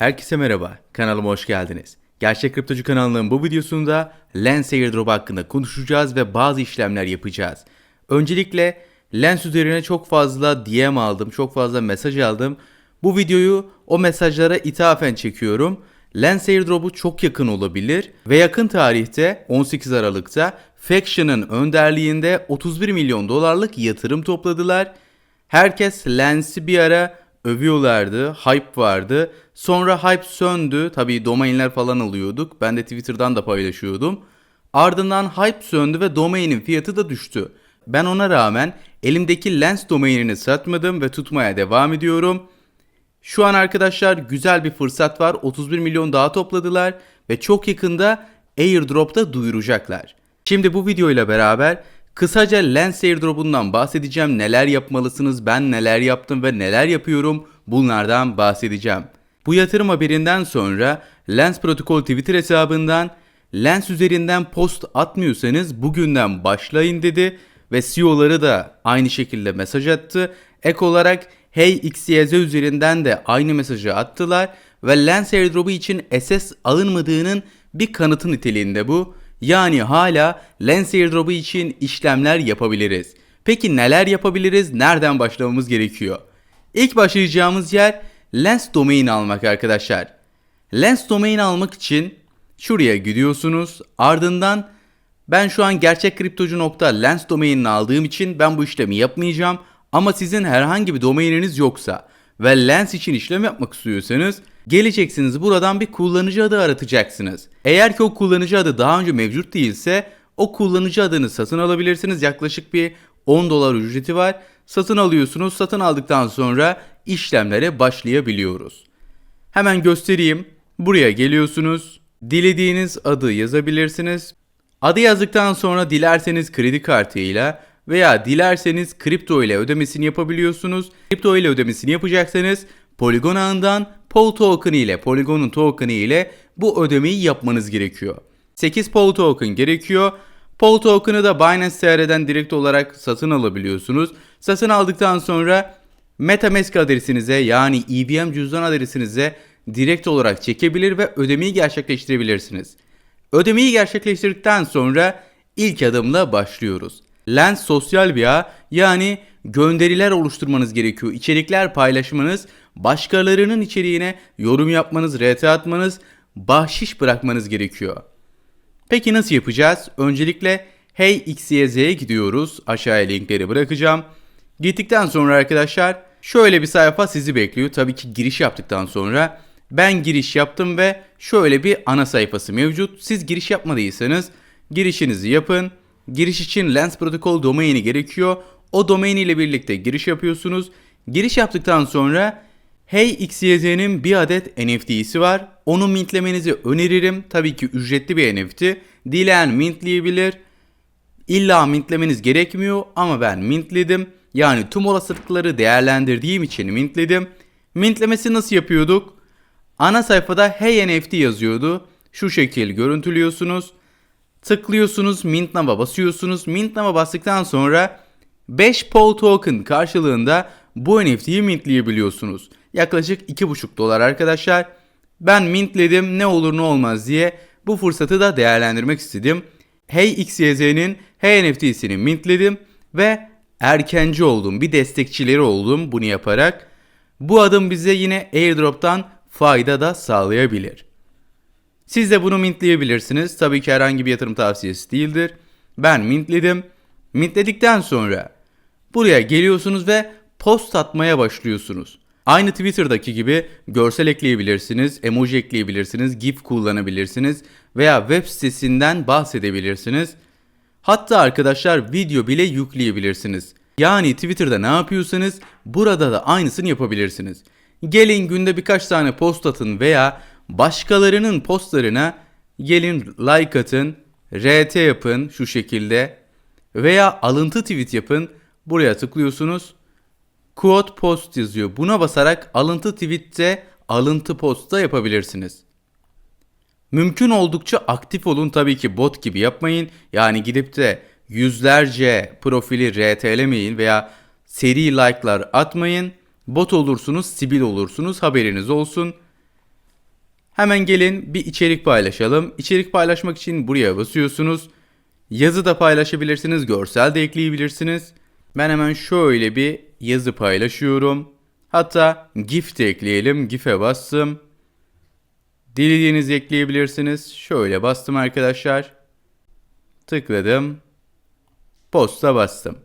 Herkese merhaba, kanalıma hoş geldiniz. Gerçek Kriptocu kanalının bu videosunda Lens Airdrop hakkında konuşacağız ve bazı işlemler yapacağız. Öncelikle Lens üzerine çok fazla DM aldım, çok fazla mesaj aldım. Bu videoyu o mesajlara ithafen çekiyorum. Lens Airdrop'u çok yakın olabilir ve yakın tarihte 18 Aralık'ta Faction'ın önderliğinde 31 milyon dolarlık yatırım topladılar. Herkes Lens'i bir ara övüyorlardı, hype vardı. Sonra hype söndü. Tabii domainler falan alıyorduk. Ben de Twitter'dan da paylaşıyordum. Ardından hype söndü ve domainin fiyatı da düştü. Ben ona rağmen elimdeki Lens domainini satmadım ve tutmaya devam ediyorum. Şu an arkadaşlar güzel bir fırsat var. 31 milyon daha topladılar ve çok yakında airdrop'ta duyuracaklar. Şimdi bu videoyla beraber kısaca Lens airdrop'undan bahsedeceğim. Neler yapmalısınız, ben neler yaptım ve neler yapıyorum bunlardan bahsedeceğim. Bu yatırım haberinden sonra Lens Protokol Twitter hesabından Lens üzerinden post atmıyorsanız bugünden başlayın dedi ve CEO'ları da aynı şekilde mesaj attı. Ek olarak Hey XYZ üzerinden de aynı mesajı attılar ve Lens airdrop'u için SS alınmadığının bir kanıtı niteliğinde bu. Yani hala Lens airdrop'u için işlemler yapabiliriz. Peki neler yapabiliriz? Nereden başlamamız gerekiyor? İlk başlayacağımız yer Lens domain almak arkadaşlar. Lens domain almak için şuraya gidiyorsunuz. Ardından ben şu an gerçek kriptocu.lens domainini aldığım için ben bu işlemi yapmayacağım. Ama sizin herhangi bir domaininiz yoksa ve Lens için işlem yapmak istiyorsanız geleceksiniz buradan bir kullanıcı adı aratacaksınız. Eğer ki o kullanıcı adı daha önce mevcut değilse o kullanıcı adını satın alabilirsiniz. Yaklaşık bir 10 dolar ücreti var. Satın alıyorsunuz. Satın aldıktan sonra işlemlere başlayabiliyoruz. Hemen göstereyim. Buraya geliyorsunuz. Dilediğiniz adı yazabilirsiniz. Adı yazdıktan sonra dilerseniz kredi kartıyla veya dilerseniz kripto ile ödemesini yapabiliyorsunuz. Kripto ile ödemesini yapacaksanız Polygon ağından Pol token ile Polygon'un token'ı ile bu ödemeyi yapmanız gerekiyor. 8 Pol token gerekiyor. Pol token'ı da Binance TR'den direkt olarak satın alabiliyorsunuz. Satın aldıktan sonra MetaMask adresinize yani EVM cüzdan adresinize direkt olarak çekebilir ve ödemeyi gerçekleştirebilirsiniz. Ödemeyi gerçekleştirdikten sonra ilk adımla başlıyoruz. Lens sosyal bir ağ yani gönderiler oluşturmanız gerekiyor. İçerikler paylaşmanız, başkalarının içeriğine yorum yapmanız, RT atmanız, bahşiş bırakmanız gerekiyor. Peki nasıl yapacağız? Öncelikle Hey XYZ'ye gidiyoruz. Aşağıya linkleri bırakacağım. Gittikten sonra arkadaşlar şöyle bir sayfa sizi bekliyor. Tabii ki giriş yaptıktan sonra ben giriş yaptım ve şöyle bir ana sayfası mevcut. Siz giriş yapmadıysanız girişinizi yapın. Giriş için Lens Protocol domaini gerekiyor. O domain ile birlikte giriş yapıyorsunuz. Giriş yaptıktan sonra Hey XYZ'nin bir adet NFT'si var. Onu mintlemenizi öneririm. Tabii ki ücretli bir NFT. Dileyen mintleyebilir. İlla mintlemeniz gerekmiyor ama ben mintledim. Yani tüm olasılıkları değerlendirdiğim için mintledim. Mintlemesi nasıl yapıyorduk? Ana sayfada Hey NFT yazıyordu. Şu şekil görüntülüyorsunuz. Tıklıyorsunuz Mint Now'a basıyorsunuz. Mint Now'a bastıktan sonra 5 Pol Token karşılığında bu NFT'yi mintleyebiliyorsunuz. Yaklaşık 2,5 dolar arkadaşlar. Ben mintledim ne olur ne olmaz diye bu fırsatı da değerlendirmek istedim. Hey XYZ'nin Hey NFT'sini mintledim ve erkenci oldum. Bir destekçileri oldum bunu yaparak. Bu adım bize yine airdrop'tan fayda da sağlayabilir. Siz de bunu mintleyebilirsiniz. Tabii ki herhangi bir yatırım tavsiyesi değildir. Ben mintledim. Mintledikten sonra buraya geliyorsunuz ve post atmaya başlıyorsunuz. Aynı Twitter'daki gibi görsel ekleyebilirsiniz, emoji ekleyebilirsiniz, GIF kullanabilirsiniz veya web sitesinden bahsedebilirsiniz. Hatta arkadaşlar video bile yükleyebilirsiniz. Yani Twitter'da ne yapıyorsanız burada da aynısını yapabilirsiniz. Gelin günde birkaç tane post atın veya başkalarının postlarına gelin like atın, RT yapın şu şekilde veya alıntı tweet yapın. Buraya tıklıyorsunuz. Quote post yazıyor. Buna basarak alıntı tweette alıntı posta yapabilirsiniz. Mümkün oldukça aktif olun tabii ki bot gibi yapmayın. Yani gidip de yüzlerce profili RT'lemeyin veya seri like'lar atmayın. Bot olursunuz, sibil olursunuz haberiniz olsun. Hemen gelin bir içerik paylaşalım. İçerik paylaşmak için buraya basıyorsunuz. Yazı da paylaşabilirsiniz, görsel de ekleyebilirsiniz. Ben hemen şöyle bir yazı paylaşıyorum. Hatta GIF de ekleyelim. GIF'e bastım. Dilediğinizi ekleyebilirsiniz. Şöyle bastım arkadaşlar. Tıkladım. Posta bastım.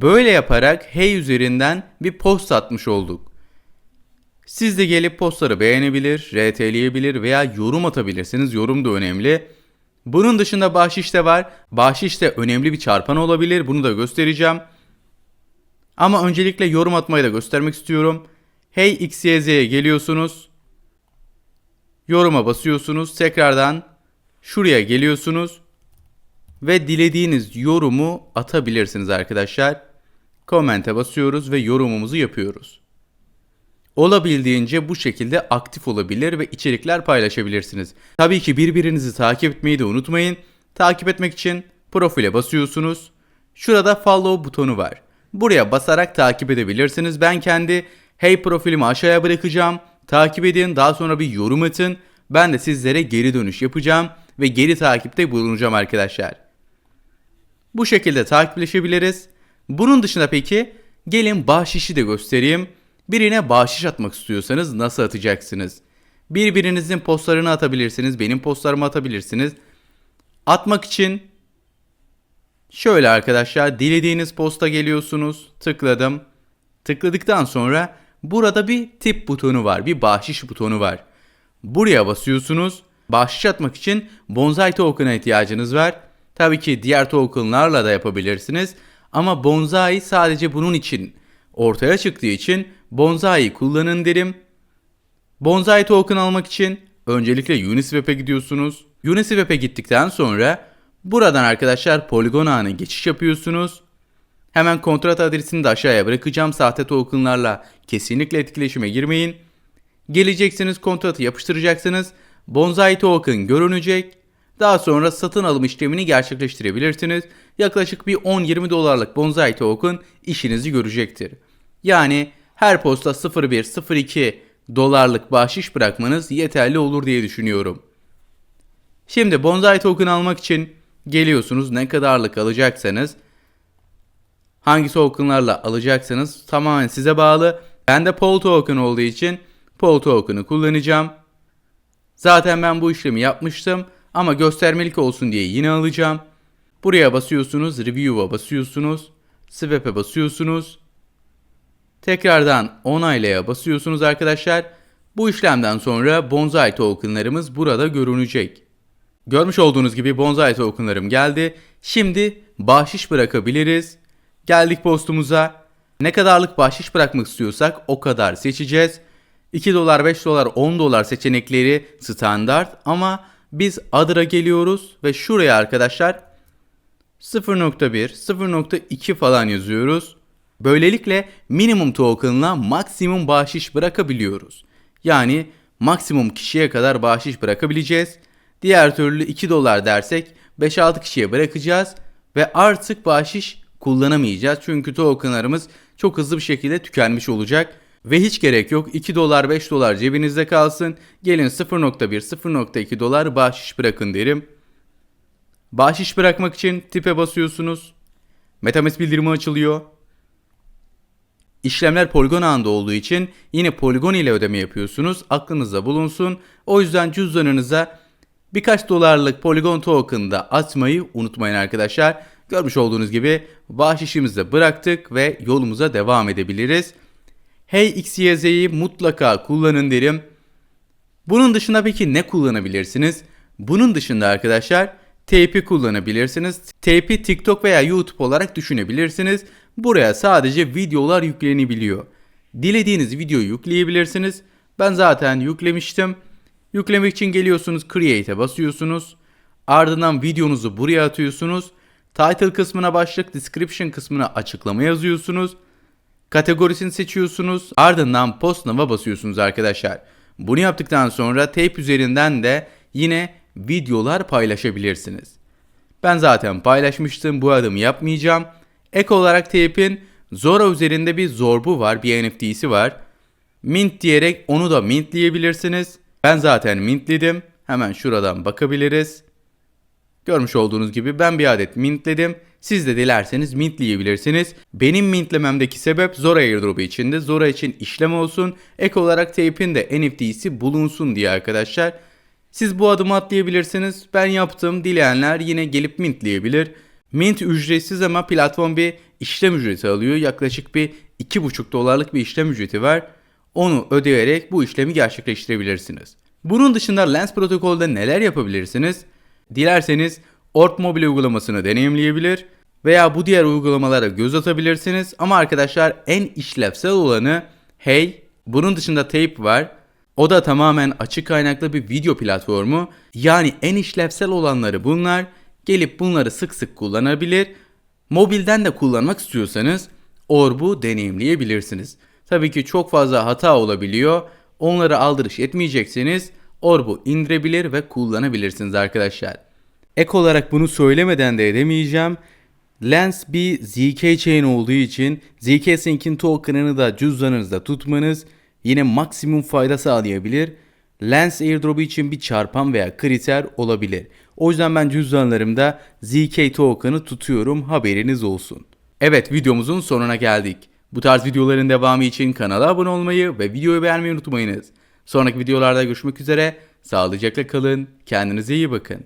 Böyle yaparak Hey üzerinden bir post atmış olduk. Siz de gelip postları beğenebilir, RT'leyebilir veya yorum atabilirsiniz. Yorum da önemli. Bunun dışında bahşiş de var. Bahşiş de önemli bir çarpan olabilir. Bunu da göstereceğim. Ama öncelikle yorum atmayı da göstermek istiyorum. Hey XYZ'ye geliyorsunuz. Yoruma basıyorsunuz. Tekrardan şuraya geliyorsunuz. Ve dilediğiniz yorumu atabilirsiniz arkadaşlar. Komente basıyoruz ve yorumumuzu yapıyoruz. Olabildiğince bu şekilde aktif olabilir ve içerikler paylaşabilirsiniz. Tabii ki birbirinizi takip etmeyi de unutmayın. Takip etmek için profile basıyorsunuz. Şurada follow butonu var. Buraya basarak takip edebilirsiniz. Ben kendi hey profilimi aşağıya bırakacağım. Takip edin daha sonra bir yorum atın. Ben de sizlere geri dönüş yapacağım ve geri takipte bulunacağım arkadaşlar. Bu şekilde takipleşebiliriz. Bunun dışında peki gelin bahşişi de göstereyim. Birine bahşiş atmak istiyorsanız nasıl atacaksınız? Birbirinizin postlarını atabilirsiniz. Benim postlarımı atabilirsiniz. Atmak için şöyle arkadaşlar dilediğiniz posta geliyorsunuz. Tıkladım. Tıkladıktan sonra burada bir tip butonu var. Bir bahşiş butonu var. Buraya basıyorsunuz. Bahşiş atmak için bonsai token'a ihtiyacınız var. Tabii ki diğer tokenlarla da yapabilirsiniz. Ama bonsai sadece bunun için ortaya çıktığı için bonsai kullanın derim. Bonsai token almak için öncelikle Uniswap'e gidiyorsunuz. Uniswap'e gittikten sonra buradan arkadaşlar Polygon ağına geçiş yapıyorsunuz. Hemen kontrat adresini de aşağıya bırakacağım. Sahte tokenlarla kesinlikle etkileşime girmeyin. Geleceksiniz kontratı yapıştıracaksınız. Bonsai token görünecek. Daha sonra satın alım işlemini gerçekleştirebilirsiniz. Yaklaşık bir 10-20 dolarlık bonsai token işinizi görecektir. Yani her posta 0.1-0.2 dolarlık bahşiş bırakmanız yeterli olur diye düşünüyorum. Şimdi bonsai token almak için geliyorsunuz ne kadarlık alacaksanız hangi tokenlarla alacaksanız tamamen size bağlı. Ben de Pol token olduğu için Pol token'ı kullanacağım. Zaten ben bu işlemi yapmıştım ama göstermelik olsun diye yine alacağım. Buraya basıyorsunuz, Review'a basıyorsunuz, Swap'e basıyorsunuz. Tekrardan onaylaya basıyorsunuz arkadaşlar. Bu işlemden sonra bonsai tokenlarımız burada görünecek. Görmüş olduğunuz gibi bonsai tokenlarım geldi. Şimdi bahşiş bırakabiliriz. Geldik postumuza. Ne kadarlık bahşiş bırakmak istiyorsak o kadar seçeceğiz. 2 dolar, 5 dolar, 10 dolar seçenekleri standart ama biz Adır'a geliyoruz ve şuraya arkadaşlar 0.1, 0.2 falan yazıyoruz. Böylelikle minimum token'la maksimum bahşiş bırakabiliyoruz. Yani maksimum kişiye kadar bahşiş bırakabileceğiz. Diğer türlü 2 dolar dersek 5-6 kişiye bırakacağız ve artık bahşiş kullanamayacağız. Çünkü tokenlarımız çok hızlı bir şekilde tükenmiş olacak. Ve hiç gerek yok 2 dolar 5 dolar cebinizde kalsın. Gelin 0.1 0.2 dolar bahşiş bırakın derim. Bahşiş bırakmak için tipe basıyorsunuz. Metamask bildirimi açılıyor. İşlemler poligon ağında olduğu için yine poligon ile ödeme yapıyorsunuz. Aklınızda bulunsun. O yüzden cüzdanınıza birkaç dolarlık poligon token da atmayı unutmayın arkadaşlar. Görmüş olduğunuz gibi bahşişimizi bıraktık ve yolumuza devam edebiliriz. Hey XYZ'yi mutlaka kullanın derim. Bunun dışında peki ne kullanabilirsiniz? Bunun dışında arkadaşlar Tape'i kullanabilirsiniz. Tape'i TikTok veya YouTube olarak düşünebilirsiniz. Buraya sadece videolar yüklenebiliyor. Dilediğiniz videoyu yükleyebilirsiniz. Ben zaten yüklemiştim. Yüklemek için geliyorsunuz Create'e basıyorsunuz. Ardından videonuzu buraya atıyorsunuz. Title kısmına başlık, description kısmına açıklama yazıyorsunuz. Kategorisini seçiyorsunuz. Ardından Post Now'a basıyorsunuz arkadaşlar. Bunu yaptıktan sonra tape üzerinden de yine videolar paylaşabilirsiniz. Ben zaten paylaşmıştım bu adımı yapmayacağım. Ek olarak Tape'in Zora üzerinde bir zorbu var, bir NFT'si var. Mint diyerek onu da mintleyebilirsiniz. Ben zaten mintledim. Hemen şuradan bakabiliriz. Görmüş olduğunuz gibi ben bir adet mintledim. Siz de dilerseniz mintleyebilirsiniz. Benim mintlememdeki sebep Zora airdrop'u içinde. Zora için işlem olsun. Ek olarak Tape'in de NFT'si bulunsun diye arkadaşlar. Siz bu adımı atlayabilirsiniz. Ben yaptım. Dileyenler yine gelip mintleyebilir. Mint ücretsiz ama platform bir işlem ücreti alıyor. Yaklaşık bir 2,5 dolarlık bir işlem ücreti var. Onu ödeyerek bu işlemi gerçekleştirebilirsiniz. Bunun dışında Lens protokolde neler yapabilirsiniz? Dilerseniz Orb mobil uygulamasını deneyimleyebilir veya bu diğer uygulamalara göz atabilirsiniz. Ama arkadaşlar en işlevsel olanı Hey, bunun dışında Tape var. O da tamamen açık kaynaklı bir video platformu. Yani en işlevsel olanları bunlar. Gelip bunları sık sık kullanabilir. Mobilden de kullanmak istiyorsanız Orb'u deneyimleyebilirsiniz. Tabii ki çok fazla hata olabiliyor. Onları aldırış etmeyeceksiniz. Orb'u indirebilir ve kullanabilirsiniz arkadaşlar. Ek olarak bunu söylemeden de edemeyeceğim. Lens bir ZK chain olduğu için ZK Sync'in token'ını da cüzdanınızda tutmanız yine maksimum fayda sağlayabilir. Lens airdrop'u için bir çarpan veya kriter olabilir. O yüzden ben cüzdanlarımda ZK token'ı tutuyorum haberiniz olsun. Evet videomuzun sonuna geldik. Bu tarz videoların devamı için kanala abone olmayı ve videoyu beğenmeyi unutmayınız. Sonraki videolarda görüşmek üzere. Sağlıcakla kalın. Kendinize iyi bakın.